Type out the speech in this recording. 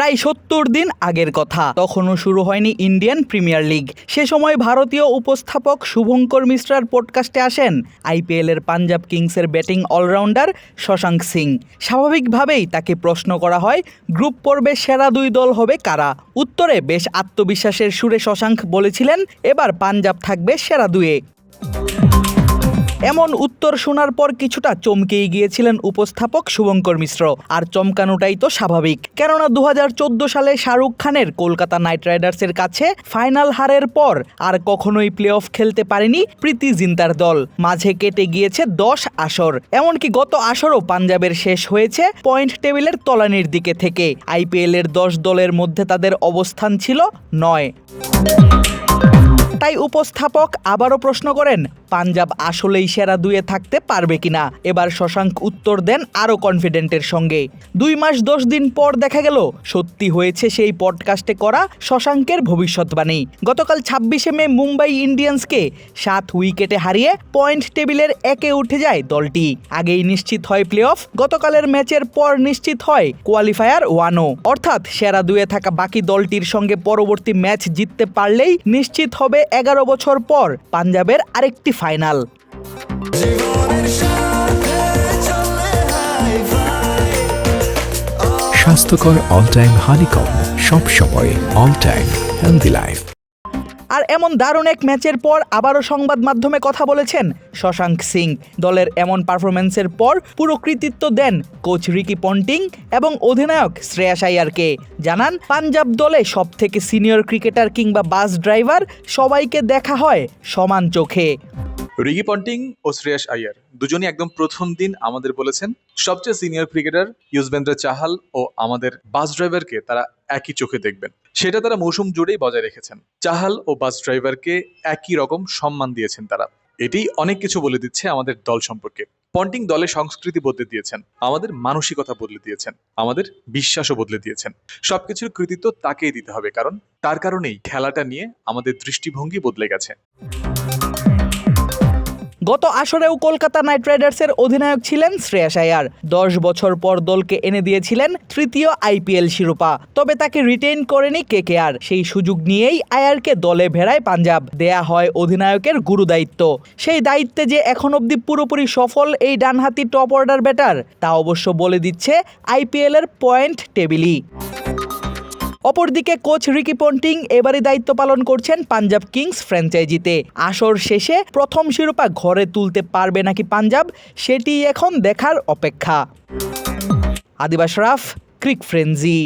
প্রায় সত্তর দিন আগের কথা। তখনও শুরু হয়নি ইন্ডিয়ান প্রিমিয়ার লিগ। সে সময় ভারতীয় উপস্থাপক শুভঙ্কর মিশ্রার পডকাস্টে আসেন। আইপিএলের পাঞ্জাব কিংসের ব্যাটিং অলরাউন্ডার শশাঙ্ক সিং। স্বাভাবিকভাবেই তাকে প্রশ্ন করা হয়, গ্রুপ পর্বে সেরা দুই দল হবে কারা? উত্তরে বেশ আত্মবিশ্বাসের সুরে শশাঙ্ক বলেছিলেন, এবার পাঞ্জাব থাকবে সেরা দুয়ে। এমন উত্তর শোনার পর কিছুটা চমকেই গিয়েছিলেন উপস্থাপক শুভঙ্কর মিশ্র। আর চমকানোটাই তো স্বাভাবিক। কেননা দু হাজার চোদ্দ সালে শাহরুখ খানের কলকাতা নাইট রাইডার্সের কাছে ফাইনাল হারের পর আর কখনোই প্লে অফ খেলতে পারেনি প্রীতি জিন্তার দল। মাঝে কেটে গিয়েছে দশ আসর। এমনকি গত আসরও পাঞ্জাবের শেষ হয়েছে পয়েন্ট টেবিলের তলানির দিকে থেকে। আইপিএল এর দশ দলের মধ্যে তাদের অবস্থান ছিল নয়। তাই উপস্থাপক আবারও প্রশ্ন করেন পাঞ্জাব আসলেই সেরা দুয়ে থাকতে পারবে কিনা? এবার শশাঙ্ক উত্তর দেন আরও কনফিডেন্টের সঙ্গে। দুই মাস দশ দিন পর দেখা গেল, সত্যি হয়েছে সেই পডকাস্টে করা শশাঙ্কের ভবিষ্যৎবাণী। গতকাল ছাব্বিশে মে মুম্বাই ইন্ডিয়ান্সকে সাত উইকেটে হারিয়ে পয়েন্ট টেবিলের একে উঠে যায় দলটি। আগেই নিশ্চিত হয় প্লে অফ গতকালের ম্যাচের পর নিশ্চিত হয় কোয়ালিফায়ার ওয়ানও অর্থাৎ সেরা দুয়ে থাকা বাকি দলটির সঙ্গে পরবর্তী ম্যাচ জিততে পারলেই নিশ্চিত হবে এগারো বছর পর পাঞ্জাবের আরেকটি ফাইনাল স্বাস্থ্যকর অল টাইম হানিকম সব সময় অল টাইম হেলদি লাইফ আর এমন দারুণ এক ম্যাচের পর আবারও সংবাদ মাধ্যমে কথা বলেছেন শশাঙ্ক সিং। দলের এমন পারফরমেন্সের পর পুরো কৃতিত্ব দেন কোচ রিকি পন্টিং এবং অধিনায়ক শ্রেয়াস আইয়ারকে জানান পাঞ্জাব দলে সব থেকে সিনিয়র ক্রিকেটার কিংবা বাস ড্রাইভার সবাইকে দেখা হয় সমান চোখে। রিগি পন্টিং ও শ্রেয়াস আইয়ার দুজনই একদম প্রথম দিন আমাদের বলেছেন, সবচেয়ে সিনিয়র ক্রিকেটার ইউজবেন্দ্র চাহাল ও আমাদের বাস ড্রাইভারকে তারা একই চোখে দেখবেন। সেটা তারা মৌসুম জুড়েই বজায় রেখেছেন। চাহাল ও বাস ড্রাইভারকে একই রকম সম্মান দিয়েছেন তারা। এটি অনেক কিছু বলে দিচ্ছে আমাদের দল সম্পর্কে। পন্টিং দলের সংস্কৃতি বদলে দিয়েছেন, আমাদের মানসিকতা বদলে দিয়েছেন, আমাদের বিশ্বাসও বদলে দিয়েছেন। সবকিছুর কৃতিত্ব তাকেই দিতে হবে, কারণ তার কারণেই খেলাটা নিয়ে আমাদের দৃষ্টিভঙ্গি বদলে গেছে। গত আসরেও কলকাতা নাইট রাইডার্সের অধিনায়ক ছিলেন শ্রেয়াস আয়ার। দশ বছর পর দলকে এনে দিয়েছিলেন তৃতীয় আইপিএল শিরোপা। তবে তাকে রিটেইন করেনি কেকেআর। সেই সুযোগ নিয়েই আয়ারকে দলে ভেড়ায় পাঞ্জাব। দেয়া হয় অধিনায়কের গুরুদায়িত্ব সেই দায়িত্বে যে এখন অবধি পুরোপুরি সফল এই ডানহাতি টপ অর্ডার ব্যাটার, তা অবশ্য বলে দিচ্ছে আইপিএলের পয়েন্ট টেবিলই। অপরদিকে কোচ রিকি পন্টিং এবারই দায়িত্ব পালন করছেন পাঞ্জাব কিংস ফ্র্যাঞ্চাইজিতে। আসর শেষে প্রথম শিরোপা ঘরে তুলতে পারবে নাকি পাঞ্জাব সেটি এখন দেখার অপেক্ষা। আদিবাস রাফ, ক্রিক ফ্রেঞ্জি